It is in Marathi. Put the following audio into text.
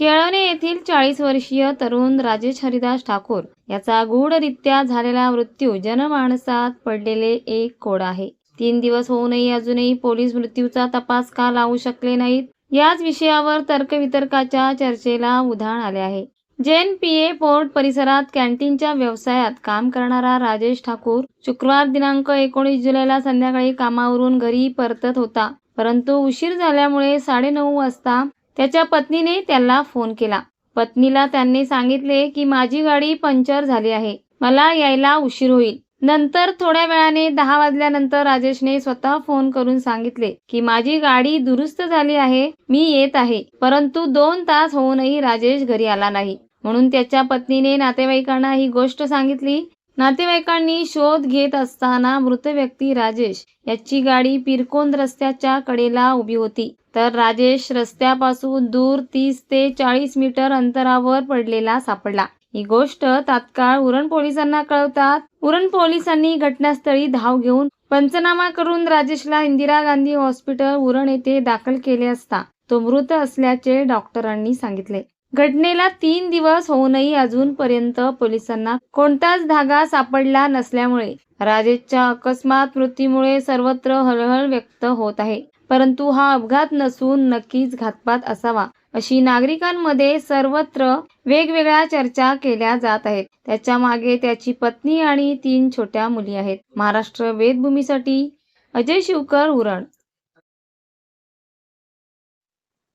केळणे येथील चाळीस वर्षीय तरुण राजेश हरिदास ठाकूर याचा गूढरित्या झालेला मृत्यू जनमानसात पडलेले एक कोड आहे. तीन दिवस होऊनही अजूनही पोलीस मृत्यूचा तपास का लावू शकले नाहीत? याच विषयावर तर्कवितर्काच्या चर्चेला उधाण आले आहे. जन पी ए पोर्ट परिसरात कॅन्टीनच्या व्यवसायात काम करणारा राजेश ठाकूर शुक्रवार दिनांक एकोणीस जुलैला संध्याकाळी कामावरून घरी परतत होता. परंतु उशीर झाल्यामुळे साडेनऊ वाजता त्याच्या पत्नीने त्यांना फोन केला. पत्नीला त्यांनी सांगितले की माझी गाडी पंक्चर झाली आहे. मला यायला उशीर होईल. नंतर थोड्या वेळाने दहा वाजल्यानंतर राजेशने स्वतः फोन करून सांगितले की माझी गाडी दुरुस्त झाली आहे. मी येत आहे. परंतु दोन तास होऊनही राजेश घरी आला नाही. म्हणून त्याच्या पत्नीने नातेवाईकांना ही गोष्ट सांगितली नातेवाईकांनी शोध घेत असताना मृत व्यक्ती राजेश याची गाडी पिरकोंद रस्त्याच्या कडेला उभी होती. तर राजेश रस्त्यापासून दूर तीस ते चाळीस मीटर अंतरावर पडलेला सापडला. ही गोष्ट तात्काळ उरण पोलिसांना कळवतात. उरण पोलिसांनी घटनास्थळी धाव घेऊन पंचनामा करून राजेशला इंदिरा गांधी हॉस्पिटल उरण येथे दाखल केले असता तो मृत असल्याचे डॉक्टरांनी सांगितले. घटनेला तीन दिवस होऊनही अजूनपर्यंत पोलिसांना कोणताच धागा सापडला नसल्यामुळे राजेशच्या अकस्मात मृत्यूमुळे सर्वत्र हळहळ व्यक्त होत आहे. परंतु हा अपघात नसून नक्कीच घातपात असावा अशी नागरिकांमध्ये सर्वत्र वेगवेगळ्या चर्चा केल्या जात आहेत. त्याच्यामागे त्याची पत्नी आणि तीन छोट्या मुली आहेत. महाराष्ट्र वेदभूमीसाठी अजय शिवकर उरण.